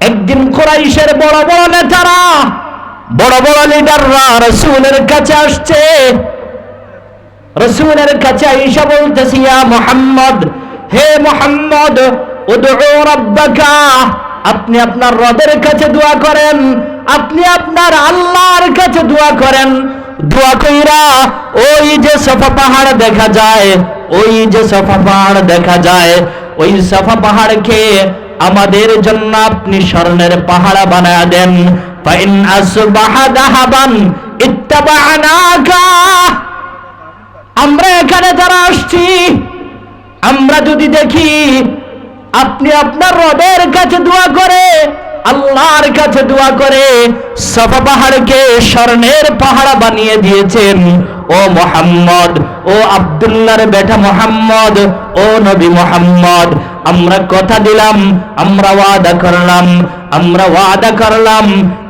একদিন কোরাইশের বড় বড় নেতারা, বড় বড় লিডাররা রসুলের কাছে আসছে। রসুলের কাছে ঈশা বলতেছি মোহাম্মদ, হে মোহাম্মদ আপনি আপনার রবের কাছে দোয়া করেন, আপনি আপনার আল্লাহর কাছে দোয়া করেন। দোয়া কইরা ওই যে সফা পাহাড় দেখা যায়, ওই যে সফা পাহাড় দেখা যায়, ওই সফা পাহাড়কে আমাদের জন্য আপনি স্বর্ণের পাহাড়া বানায় দেন। আমরা এখানে যারা আসছি, আমরা যদি দেখি আপনি আপনার রবের কাছে দোয়া করে, আল্লাহর কাছে দোয়া করে সফা পাহাড়কে স্বর্ণের পাহাড়া বানিয়ে দিয়েছেন। ও মোহাম্মদ ও আব্দুল্লাহর বেটা মোহাম্মদ, ও নবী মোহাম্মদ, আমরা কথা দিলাম, আমরা ওয়াদা করলাম, আমরা ওয়াদা করলাম,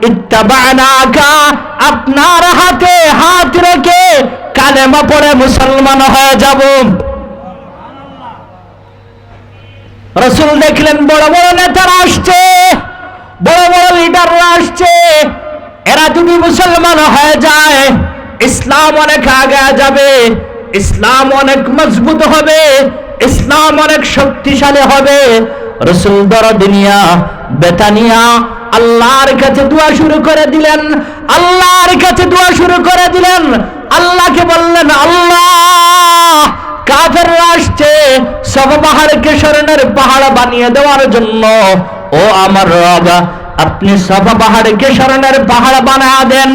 ইত্তাবানাকা, আপনার হাতে হাত রেখে কালেমা পড়ে মুসলমান হয়ে যাব। রসুল দেখলেন, বড় বড় নেতারা আসছে, বড় বড় লিডাররা আসছে, এরা যদি মুসলমান হয়ে যায়, ইসলাম অনেক আগে যাবে। ইসলাম অনেক মজবুত হবে, ইসলাম অনেক শক্তিশালী হবে। রসুল দরদিনিয়া বেতানিয়া আল্লাহর কাছে দোয়া শুরু করে দিলেন। আল্লাহর কাছে দোয়া শুরু করে দিলেন। আল্লাহকে বললেন, আল্লাহ কাফের আসছে সব পাহাড়কে স্মরণের পাহাড় বানিয়ে দেওয়ার জন্য। ও আমার রব, আপনি সব পাহাড়কে স্মরণের পাহাড় বানা দেন।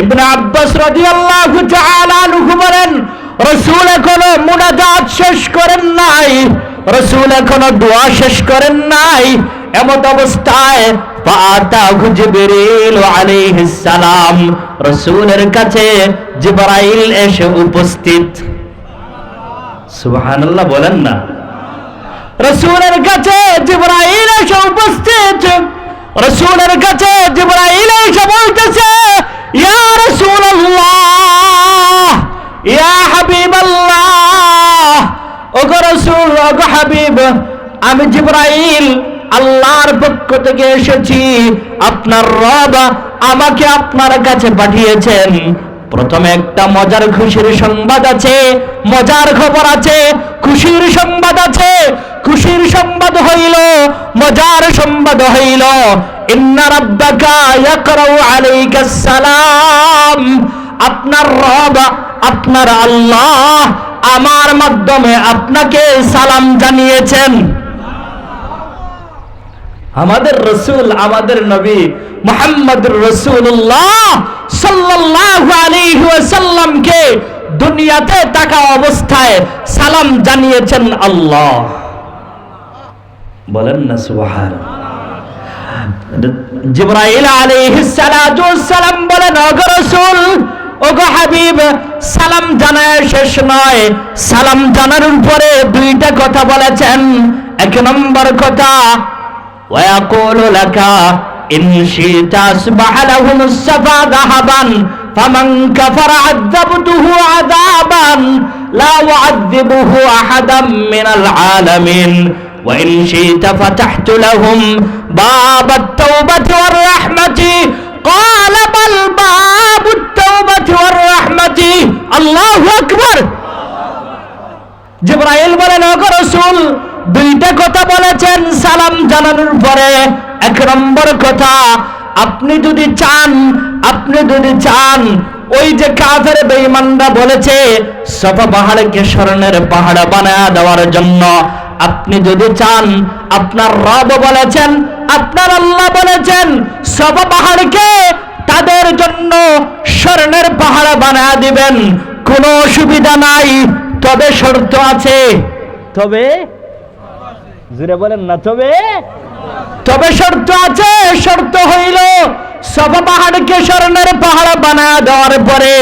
ইবনে আব্বাস রাদিয়াল্লাহু তাআলা বলেন রাসূল এখনও মুনাজাত শেষ করেন নাই। রাসূল এখনও দোয়া শেষ করেন নাই। এমত অবস্থায় রাসূলের কাছে জিবরাইল এসে উপস্থিত। সুবহানাল্লাহ বলেন না। রসুলের কাছে জিবরাইল এসে উপস্থিত। রসুলের কাছে জিবরাইল এসে বলতেছে, ইয়া ওগো রাসূল, ওগো হাবিব, আমি জিবরাইল, আল্লাহর পক্ষ থেকে এসেছি। আপনার রব আমাকে আপনার কাছে পাঠিয়েছেন। প্রথমে একটা মজার খুশির সংবাদ আছে, মজার খবর আছে, খুশির সংবাদ আছে। খুশির সংবাদ হইল, মজার সংবাদ হইল, ইন্না রাব্বাকা ইয়াকরাউ আলাইকাস সালাম। আপনার রব, আপনার আল্লাহ আমার মাধ্যমে আপনাকে সালাম জানিয়েছেন। আমাদের রসুল, আমাদের নবী মোহাম্মদ রসুল্লাহ ওয়াসাল্লামকে দুনিয়াতে থাকা অবস্থায় সালাম জানিয়েছেন আল্লাহ। বলেন না সুবহান জিবরাইল আলাইহিস ওয়াসসালাম বলেন ওগো রাসূল ওগো হাবিব সালাম জানায় শেষ নয় সালাম জানানোর পরে দুইটা কথা বলেছেন এক নম্বর কথা ويقول لك إن شئت أصبح لهم الصفا ذهبا فمن كفر عذبته عذابا لا أعذبه أحدا من العالمين وإن شئت فتحت لهم باب التوبة والرحمة قال بل باب التوبة والرحمة الله أكبر জিব্রাইল বলেন ওগো রাসূল দুইটা কথা বলেছেন সালাম জানানোর পরে এক নম্বর কথা আপনি যদি চান আপনি যদি চান ওই যে কাফের বেঈমানরা বলেছে সফা পাহাড়কে স্মরণের পাহাড় বানায় দেওয়ার জন্য আপনি যদি চান আপনার রব বলেছেন আপনার আল্লাহ বলেছেন সফা পাহাড়কে তাদের জন্য স্মরণের পাহাড় বানায় দিবেন। কোনো অসুবিধা নাই তবে শর্ত আছে। তবে? জুড়ে বলেন না তবে? তবে শর্ত আছে শর্ত হইল সব পাহাড়কে স্বর্ণের পাহাড় বানায় দেওয়ার পরে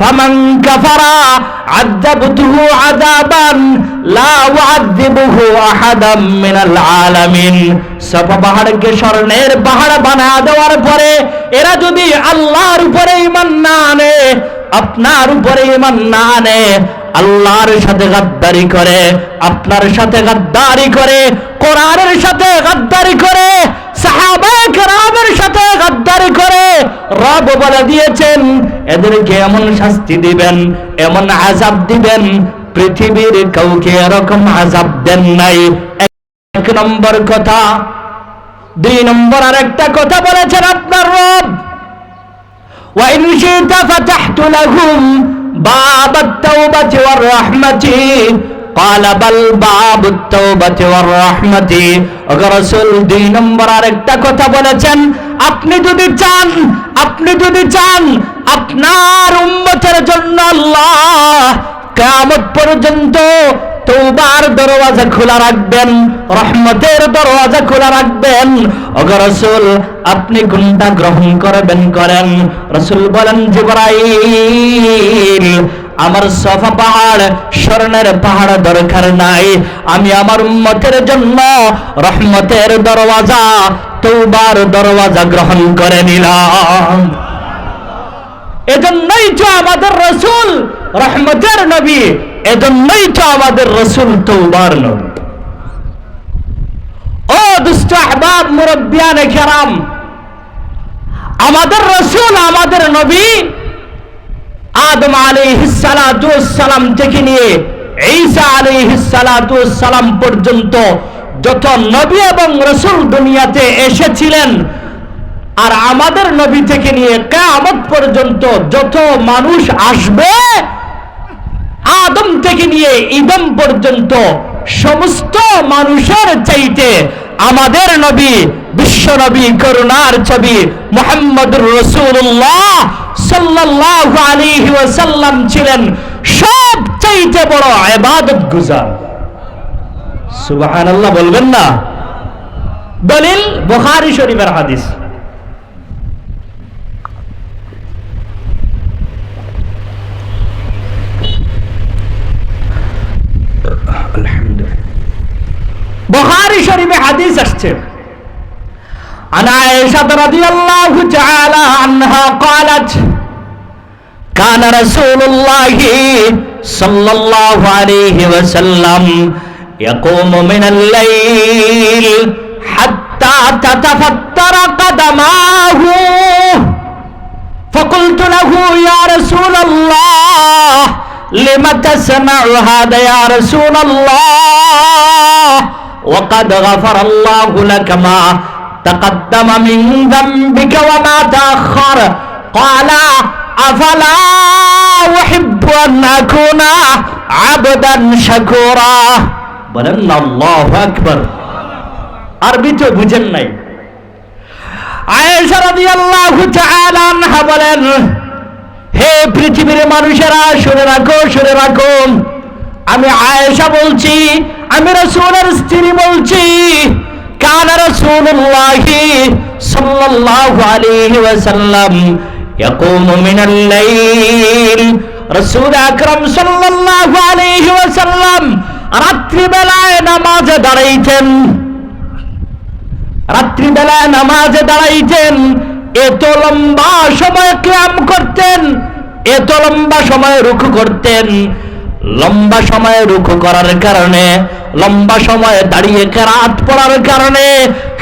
ফামান কাফারা আযাবতুহু আযাবান লা উআযিবুহু আহাদাম মিনাল আলামিন সব পাহাড়কে স্মরণের পাহাড় বানা দেওয়ার পরে এরা যদি আল্লাহর উপরে ঈমান না আপনার উপরে ঈমান না আনে আল্লাহর সাথে গাদ্দারি করে আপনার সাথে গাদ্দারি করে কোরআনের সাথে গাদ্দারি করে সাহাবায়ে রব বলে দিয়েছেন এদেরকে এমন শাস্তি দিবেন এমন আজাব দিবেন পৃথিবীর কাউকে এরকম আজাব দেন নাই এক নম্বর কথা দুই নম্বর আর একটা কথা বলেছেন আপনার রব وإن شئت فتحت لهم باب التوبة والرحمة قال بل باب التوبة والرحمة রাসূল দুই নম্বর আরেকটা কথা বলেছেন আপনি যদি চান আপনি যদি চান আপনার উম্মতের জন্য আল্লাহ কিয়ামত পর্যন্ত তৌবার দরওয়াজা খোলা রাখবেন, রহমতের দরওয়াজা খোলা রাখবেন। ওগো রাসূল, আপনি কোনটা গ্রহণ করবেন, করেন। রাসূল বলেন, জিবরাইল, আমার সফা পাহাড়, স্বর্ণের পাহাড় দরকার নাই। আমি আমার উম্মতের জন্য রহমতের দরওয়াজা, তৌবার দরওয়াজা গ্রহণ করে নিলাম। এজন্যই তো আমাদের রসুল রহমতের নবী এজন্যই তো আমাদের রসুল তৌবার নবী ও দুষ্ট আহবাব, মুরব্বিয়ানে কেরাম, আমাদের রসুল, আমাদের নবী আদম সালাম থেকে নিয়ে ঈসা সালাম পর্যন্ত যত নবী এবং রসুল দুনিয়াতে এসেছিলেন, আর আমাদের নবী থেকে নিয়ে কেয়ামত পর্যন্ত যত মানুষ আসবে আদম থেকে নিয়ে ইদম পর্যন্ত সমস্ত মানুষের চাইতে আমাদের নবী, বিশ্ব নবী, করুণার ছবি মোহাম্মদ রসুল্লাহ সাল্লাল্লাহু আলাইহি ওয়াসাল্লাম ছিলেন সব চাইতে বড় ইবাদত গুজার। সুবহানাল্লাহ বলবেন না। দলিল বুখারী শরীফের হাদিস। বুখারী শরীফে হাদিস আসছে عن عائشة رضي الله تعالى عنها قالت كان رسول الله صلى الله عليه وسلم يقوم من الليل حتى تتفتر قدماه فقلت له يا رسول الله لم تسمع هذا يا رسول الله وقد غفر الله لك ما تقدم من ذنبك وما تأخر قال أفلا أحب أن أكون عبدا شكورا বলেন আল্লাহ আকবর আরবি তো বুঝেন নাই আয়েশা রাদিয়াল্লাহু তাআলা আনহা বলেন হে পৃথিবীর মানুষেরা শুনে রাখো শুনে রাখো আমি আয়েশা বলছি আমি রসুলের স্ত্রী বলছি, কান রসুল্লাহি সাল্লাল্লাহু আলাইহি ওয়াসাল্লাম ইয়াকুমু মিনাল লাইল। রাসূল আকরাম সাল্লাল্লাহু আলাইহি ওয়াসাল্লাম রাত্রিবেলায় নামাজে দাঁড়াইতেন। রাত্রিবেলায় নামাজে দাঁড়াইতেন। এত লম্বা সময় ক্যাম করতেন, এত লম্বা সময় রুখ করতেন। লম্বা সময় রুখু করার কারণে, লম্বা সময় দাঁড়িয়ে কেরাত পড়ার কারণে,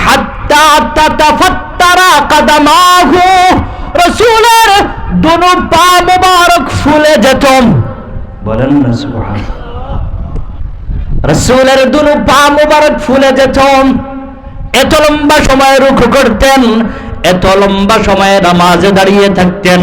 হাত্তা তাতা ফাত্তারা কাদামাহু, রসুলের দুনো পা মোবারক ফুলে যেত। বলেন না সুবহান রসুলের দুনো পা মোবারক ফুলে যেত। এত লম্বা সময় রুখু করতেন, এত লম্বা সময়ে নামাজে দাঁড়িয়ে থাকতেন।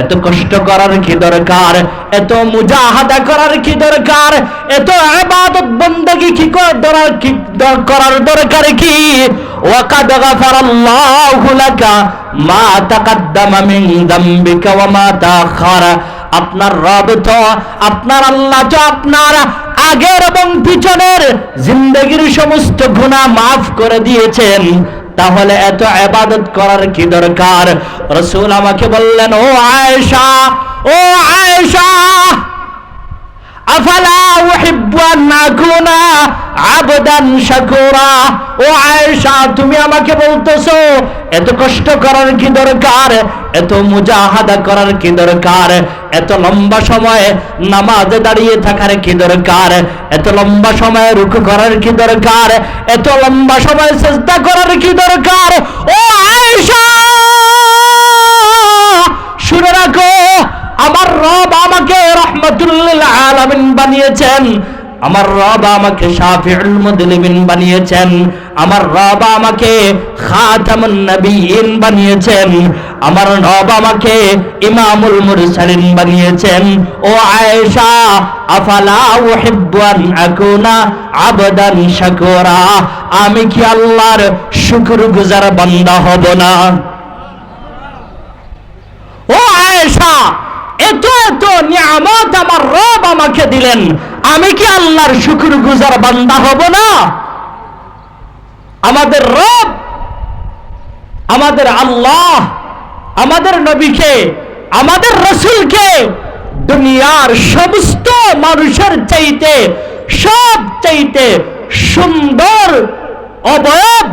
এত কষ্ট করার কি দরকার? এত মুজাহাদা করার কি দরকার? এত ইবাদত বندگی কি করার কি করার দরকার কি? ওয়াকাদ গাফারাল্লাহু লাকা মা তাকাদ্দামা মিন যামবিকা ওয়া মা তাখারা আপনার রব তো আপনার আল্লাহ তো আপনার আগের এবং পিছনের জিন্দেগির সমস্ত গুনাহ মাফ করে দিয়েছেন। তাহলে এত আবাদত করার কি দরকার? রসুল আমাকে বললেন ও আয়েশা ও আয়েশা! আফালা আকুনা আবদান শাকুরা ও আয়েশা, তুমি আমাকে বলতেছো, এত কষ্ট করার কি দরকার? এত মুজাহাদা করার কি দরকার? এত লম্বা সময় নামাজে দাঁড়িয়ে থাকার কি দরকার? এত লম্বা সময় রুকু করার কি দরকার? এত লম্বা সময় চেষ্টা করার কি দরকার? ও আয়েশা, শুনে রাখো আমার রব আমাকে রহমতুল্লিল আলামিন বানিয়েছেন। আমার রব আমাকে শাফিউল মুদলিমিন বানিয়েছেন। আমার রব আমাকে খাতামুন নবিয়িন বানিয়েছেন। আমার রব আমাকে ইমামুল মুরসালিন বানিয়েছেন। ও আয়েশা, আফালা উহিব্বু আন আকুনা আবদান শাকুরা? আমি কি আল্লাহর শুকরগুজার বান্দা হব না? ও আয়েশা এত এত নিয়ামত আমার রব আমাকে দিলেন। আমি কি আল্লাহর শুকুর গুজার বান্দা হব না? আমাদের রব, আমাদের আল্লাহ, আমাদের নবীকে, আমাদের রসুলকে দুনিয়ার সমস্ত মানুষের চাইতে, সব চাইতে সুন্দর, অবয়ব,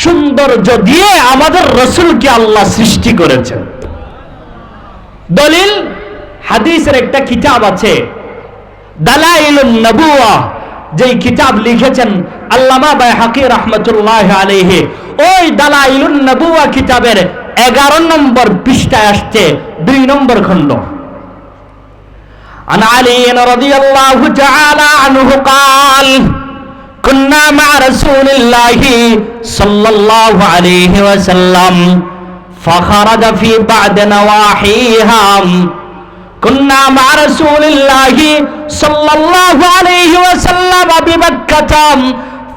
সৌন্দর্য দিয়ে আমাদের রসুলকে আল্লাহ সৃষ্টি করেছেন। দলিল হাদিসের একটা কিতাব আছে দালাইলুন নবুয়া যেই কিতাব লিখেছেন আল্লামা বাই হাকি রহমতুল্লাহ আলাইহি ওই দালাইলুন নবুয়া কিতাবের এগারো নম্বর পৃষ্ঠায় আসছে দুই নম্বর খণ্ড عن علي رضي الله تعالى عنه قال كنا مع رسول الله صلى الله عليه وسلم فخرج في بعد نواحيها كنا مع رسول الله صلى الله عليه وسلم بمكة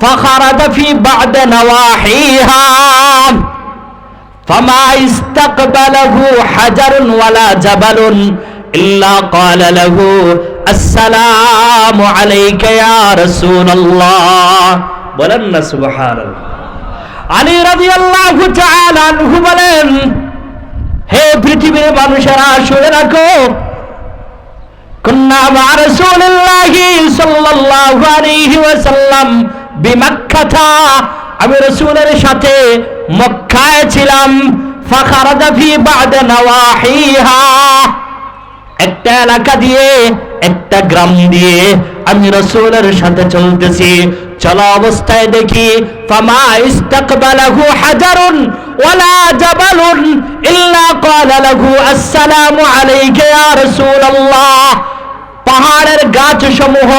فخرج في بعد نواحيها فما استقبله حجر ولا جبل إلا قال له السلام عليك يا رسول الله بلن سبحان الله আলী রাদিয়াল্লাহু তাআলা আনহু বলেন হে পৃথিবীর মানুষেরা শুনে রাখো কুন্না মা রাসূলুল্লাহি সাল্লাল্লাহু আলাইহি ওয়াসাল্লাম বিমাক্কাতা আমি রাসূলের সাথে মক্কায় ছিলাম। ফাখারাজা ফি বাদ নওয়াহিহা। একটা এলাকা দিয়ে, একটা গ্রাম দিয়ে আমি রসুলের সাথে চলতেছি। চলা অবস্থায় দেখি। ফামা ইস্তাকবালাহু হাজারুন ওয়ালা জাবালুন ইল্লা ক্বালা লাহু, আসসালামু আলাইকা ইয়া রাসূলুল্লাহ। পাহাড়ের গাছ সমূহ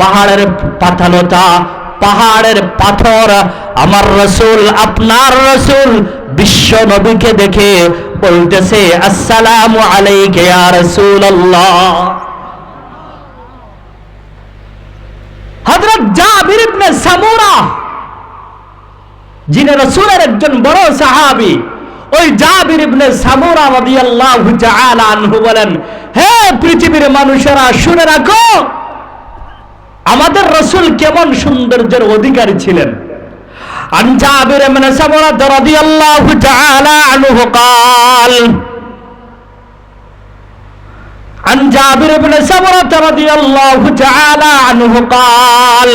পাহাড়ের পাতালতা, পাহাড়ের পাথর, আমার রসুল, আপনার রসুল বিশ্ব নবীকে দেখে বলতেছে, আসসালাম আলাইকা রাসূলুল্লাহ। হযরত জাবির ইবনে সামুরা, যিনি রাসূলের একজন বড় সাহাবী ওই জাবির ইবনে সামুরা রাদিয়াল্লাহু তাআলা আনহু বলেন হে পৃথিবীর মানুষেরা শুনে রাখো আমাদের রসুল কেমন সৌন্দর্যের অধিকারী ছিলেন عن جابر بن سمرة رضي الله تعالى عنه قال عن جابر بن سمرة رضي الله تعالى عنه قال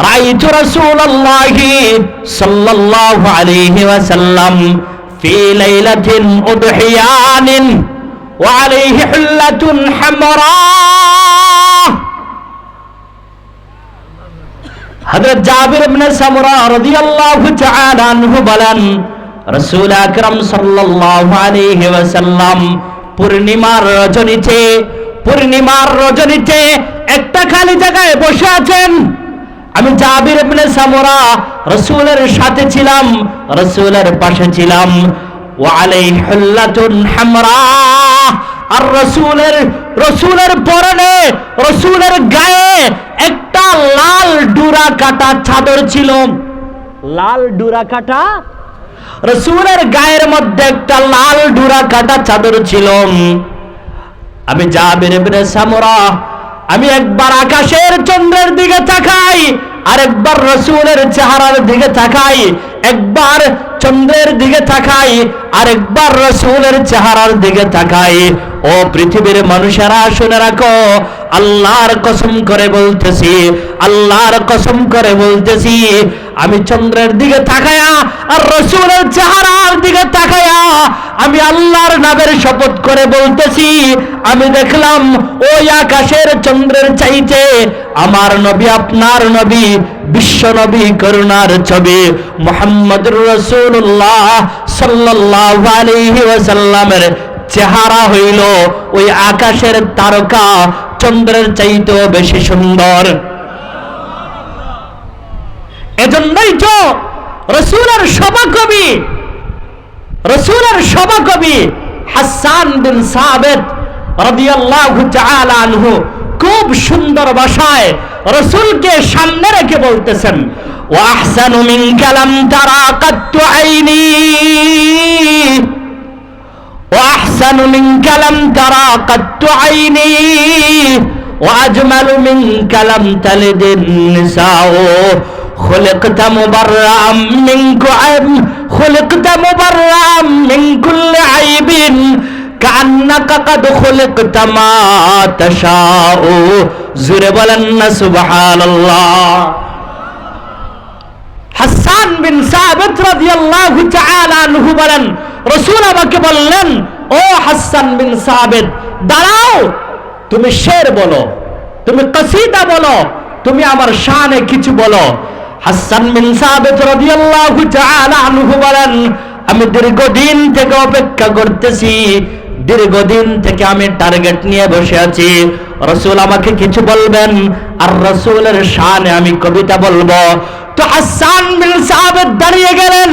رأيت رسول الله صلى الله عليه وسلم في ليلة أضحيان وعليه حلة حمراء হযরত জাবির ইবনে সামুরা রাদিয়াল্লাহু তাআলা আনহু বলেন রাসূল আকরাম সাল্লাল্লাহু আলাইহি ওয়াসাল্লাম পূর্ণিমার রজনীতে পূর্ণিমার রজনীতে একটা খালি জায়গায় বসে আছেন আমি জাবির ইবনে সামুরা, রাসূলের সাথে ছিলাম, রাসূলের পাশে ছিলাম। ওয়া আলাইহি হুল্লাতুন হামরা, আর রসুলের রসুলের পরনে, রসুলের গায়ে একটা লাল ডুরা কাটা চাদর ছিল। লাল ডুরা কাটা? রসুলের গায়ের মধ্যে একটা লাল ডুরা কাটা চাদর ছিল। আমি জাবির ইবনে সামরা আমি একবার আকাশের চন্দ্রের দিকে তাকাই আর একবার রসুলের চেহারার দিকে তাকাই, একবার চন্দ্রের দিকে তাকাই আর একবার রসুলের চেহারার দিকে তাকাই। ও পৃথিবীর মানুষেরা শুনে রাখো আল্লাহর কসম করে বলতেছি, আল্লাহর কসম করে বলতেছি, আমি চন্দ্রের দিকে তাকায়া আর রসুলের চেহারার দিকে তাকায়া আমি আল্লাহর নামের শপথ করে বলতেছি, আমি দেখলাম ওই আকাশের চন্দ্রের চাইতে আমার নবী আপনার নবী, বিশ্ব নবী করুণার ছবি। মোহাম্মদুর রসুল্লাহ সাল্লাল্লাহু আলাইহি ওয়াসাল্লামের চেহারা হইল ওই আকাশের তারকা চন্দ্রের চাইতেও বেশি সুন্দর। এজন্যই তো রসুলের সভাকবি রসুলের সভাকবি হাসান বিন সাবেদ রাদিয়াল্লাহু তাআলা আনহু খুব সুন্দর ভাষায় রসুলকে সামনে রেখে বলতেছেন ও আহসানু মিন কালাম তারা কাত্তু আইনি। وأحسن منك لم ترى قد عيني وأجمل منك لم تلد النساء خلقت مبرأ من كعب خلقت مبرأ من كل عيب كأنك قد خلقت ما تشاء زر بلن سبحان الله হাসান বিন সাবেত রাদিয়াল্লাহু তাআলা আনহু বলেন রাসূল আমাকে বললেন, ও হাসান বিন সাবেত দাঁড়াও, তুমি শের বলো, তুমি কসিদা বলো, তুমি আমার শানে কিছু বলো। হাসান বিন সাবেত রাদিয়াল্লাহু তাআলা আনহু বলেন, আমি দীর্ঘদিন থেকে অপেক্ষা করতেছি, দীর্ঘদিন থেকে আমি টার্গেট নিয়ে বসে আছি। রসুল আমাকে কিছু বলবেন, আর রসুলের শানে আমি কবিতা বলব। তো হাসান বিন সাহাবেদ দাঁড়িয়ে গেলেন।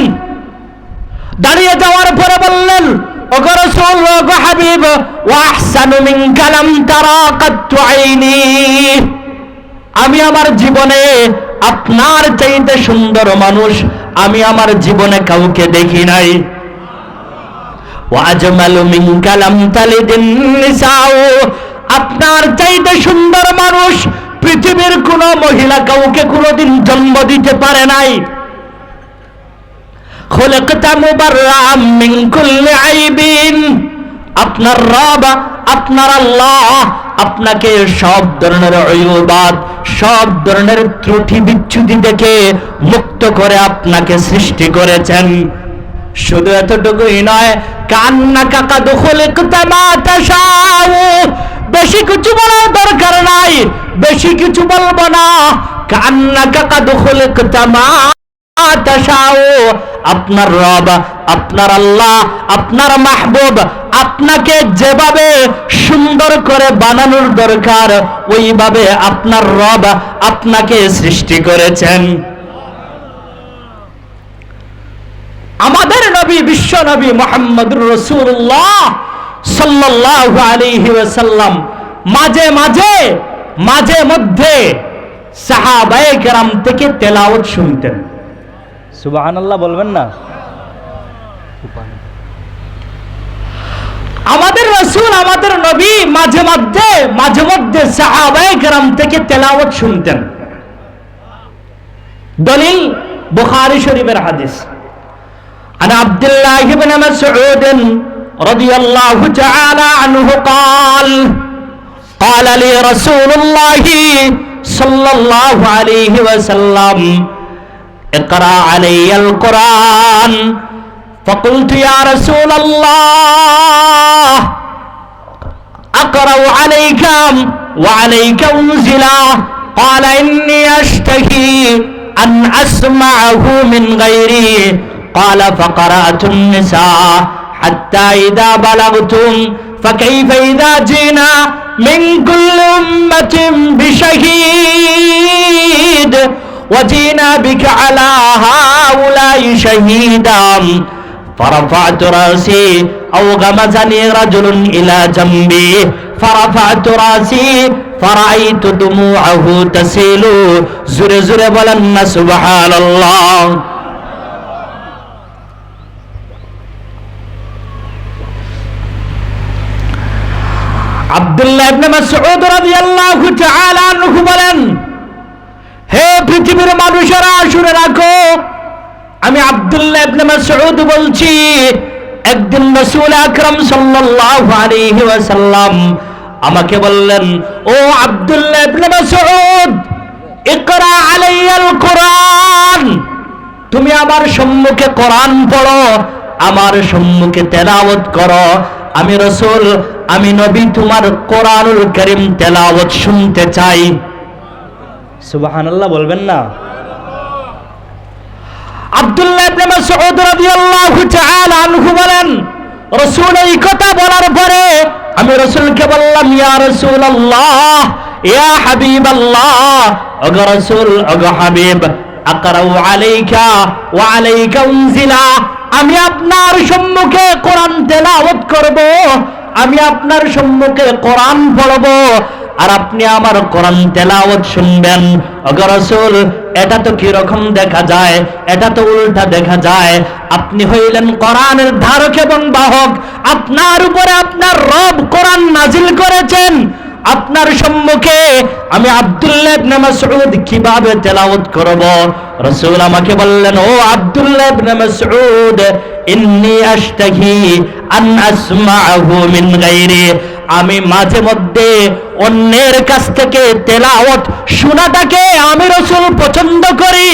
দাঁড়িয়ে যাওয়ার পরে বললেন আমি আমার জীবনে আপনার চাইতে সুন্দর মানুষ, আমি আমার জীবনে কাউকে দেখি নাই। আপনার চাইতে সুন্দর মানুষ, পৃথিবীর কোন মহিলা কাউকে কোনোদিন জন্ম দিতে পারে নাই। আপনার রব, আপনার আল্লাহ, আপনাকে সব ধরনের অয়ুবাদ সব ধরনের ত্রুটি বিচ্ছুতি থেকে মুক্ত করে আপনাকে সৃষ্টি করেছেন। শুধু এতটুকুই নয়, কান্না কাকা দখলে বেশি কিছু বলার দরকার নাই, বেশি কিছু বলব না। কান্না কাকা দখলে আপনার রব, আপনার আল্লাহ, আপনার মাহবুব, আপনাকে যেভাবে সুন্দর করে বানানোর দরকার, ওইভাবে আপনার রব আপনাকে সৃষ্টি করেছেন। আমাদের নবী, বিশ্ব নবী মোহাম্মদুর রসুল্লাহ ওয়াসাল্লাম মাঝে মাঝে মাঝে মধ্যে সাহাবায়ে কেরাম থেকে তেলাওয়াত শুনতেন। সুবহানাল্লাহ বলবেন না আমাদের রসুল আমাদের নবী মাঝে মধ্যে মাঝে মধ্যে সাহাবায়ে কেরাম থেকে তেলাওয়াত শুনতেন দলিল বুখারী শরীফের হাদিস عن عبد الله بن مسعود رضي الله تعالى عنه قال قال لي رسول الله صلى الله عليه وسلم اقرأ علي القرآن. فقلت يا رسول الله أقرأ عليك وعليك انزل قال إني أشتهي أن أسمعه من غيري. قال فقرأت النساء حتى إذا بلغتم فكيف إذا جئنا من كل أمة بشهيد؟ وجئنا بك على هؤلاء شهيدا فرفعت رأسي أو غمزني رجل إلى جنبي فرفعت رأسي فرأيت دموعه تسيل زر زر بلن سبحان الله আব্দুল্লাহ ইবনে মাসউদ রাদিয়াল্লাহু তাআলা আনহু বলেন হে পৃথিবীর মানুষেরা, শুনে রাখো। আমি আব্দুল্লাহ ইবনে মাসউদ বলছি, একদিন রাসূল আকরাম সাল্লাল্লাহু আলাইহি ওয়াসাল্লাম আমাকে বললেন, ও আব্দুল্লাহ ইবনে মাসউদ, ইকরা আলাইয়াল কোরআন, তুমি আমার সম্মুখে কোরআন পড়ো, আমার সম্মুখে তেলাওয়াত করো। আমি রসুল, আমি নবী, তোমার কোরআনুল করিম তেলাওয়াত শুনতে চাই। সুবহানাল্লাহ বলবেন না। আব্দুল্লাহ ইবনে মাসউদ রাদিয়াল্লাহু তাআলা আনহু বলেন, রাসূল এই কথা বলার পরে আমি রাসূলকে বললাম, ইয়া রাসূলুল্লাহ, ইয়া হাবিবাল্লাহ রাসূল হাবিব, আকরাউ আলাইকা ওয়া আলাইকা উনজিলা, আমি আপনার সম্মুখে কোরআন তেলাওয়াত করব, আমি আপনার সম্মুখে কোরআন পড়ব আর আপনি আমার কোরআন তেলাওয়াত শুনবেন। ওগো রাসূল, এটা তো কি রকম দেখা যায়? এটা তো উল্টা দেখা যায়। আপনি হইলেন কোরআনের ধারক এবং বাহক। আপনার উপরে আপনার রব কোরআন নাজিল করেছেন। আপনার সম্মুখে আমি আব্দুল্লাহ ইবনে মাসউদ কীভাবে তেলাওয়াত করব? রাসূল আমাকে বললেন, ও আব্দুল্লাহ ইবনে মাসউদ, ইন্নী আশতাহি আন আসমাআহু মিন গায়রি। আমি মাঝে মধ্যে অন্যের কাছ থেকে তেলাওয়াত শোনাটাকে আমি রসুল পছন্দ করি।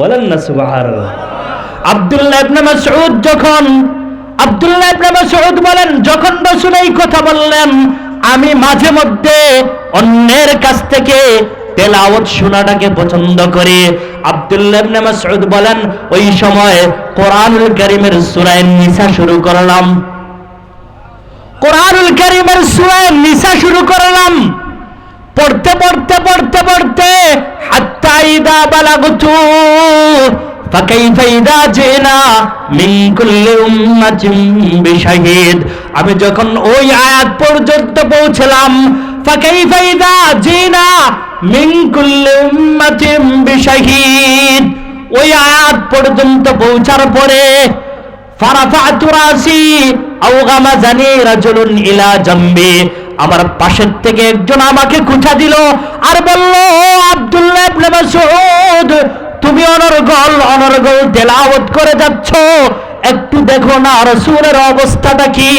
বলেন না সুবহানাল্লাহ। আব্দুল্লাহ ইবনে মাসউদ যখন আব্দুল্লাহ ইবনে মাসউদ বলেন যখন রাসূল এই কথা বললেন আমি মাঝে মধ্যে অন্যের কাছ থেকে তেলাওয়াত শোনাটাকে পছন্দ করি। আব্দুল্লাহ ইবনে মাসউদ বলেন ওই সময় কোরআনুল কারীমের সূরা নিসা শুরু করলাম। কোরআনুল কারীমের সূরা নিসা শুরু করলাম। পড়তে পড়তে পড়তে পড়তে হাত্তা ইদা বালাগতু, ফাকাইফা ইদা জিনা মিন কুল্লি উম্মাতিন বিশাহিদ। আমি যখন ওই আয়াত পর্যন্ত পৌঁছলাম, ফাকাইফা ইদা জিনা মিন কুল্লি উম্মাতিন বিশাহিদ। ওই আয়াত পর্যন্ত পৌঁছার পরে ফারাফাতু রাসি আও গামাজানি রাজুলুন ইলা জামবি। আমার পাশের থেকে একজন আমাকে কুচা দিল আর বলল, আব্দুল্লাহ ইবনে মাসউদ, তুমি অনর্গল অনর্গল তেলাওয়াত করে যাচ্ছ। একটু দেখো না রাসূলের অবস্থাটা কি?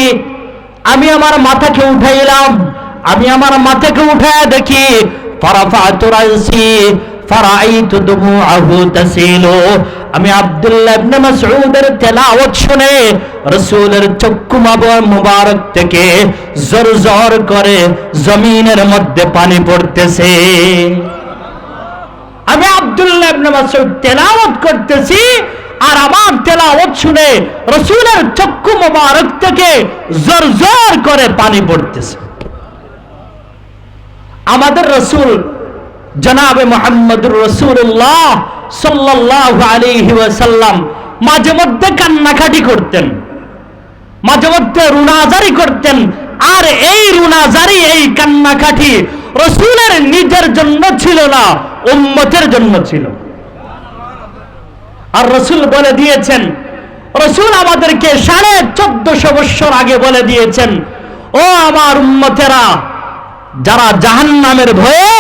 আমি আমার মাথাকে উঠাইলাম, আমি আমার মাথাকে উঠায় দেখি ফারাফাতু রাসি দুমুআহু তাসিলু। আমি আব্দুল্লাহ ইবনে মাসউদের তেলাওয়াত শুনে রাসূলের চক্ষু মুবারক থেকে জোর জোর করে জমিনের মধ্যে পানি পড়তেছে। আমি আব্দুল্লাহ ইবনে মাসউদ তেলাওয়াত করতেছি আর আমার তেলাওয়াত শুনে রাসূলের চক্ষু মুবারক থেকে জোর জোর করে পানি পড়তেছে। আমাদের রসুল জনাবে মোহাম্মদুর রসুল্লাহ সাল্লাহ আলাইহি ওয়াসাল্লাম। মাঝে মধ্যে কান্নাকাটি করতেন। মাঝে মধ্যে রুনাজারি করতেন। আর এই রুনাজারি, এই কান্নাকাটি রসুলের নিজের জন্য ছিল না, উম্মতের জন্য ছিল। আর রসুল বলে দিয়েছেন, রসুল আমাদেরকে সাড়ে চোদ্দশো বৎসর আগে বলে দিয়েছেন, ও আমার উম্মতেরা, যারা জাহান্নামের ভয়ে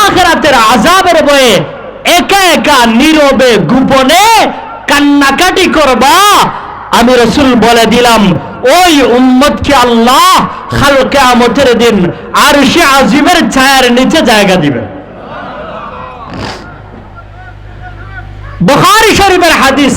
আখরাতের আজাবের ভয়ে একা একা নীরবে গোপনে কান্নাকাটি করবা। আমি রসুল বলে দিলাম, ওই উম্মতকে আল্লাহ খাল কেয়ামতের দিন আর সে আজিমের ছায়ার নিচে জায়গা দিবে। বুখারী শরীফের হাদিস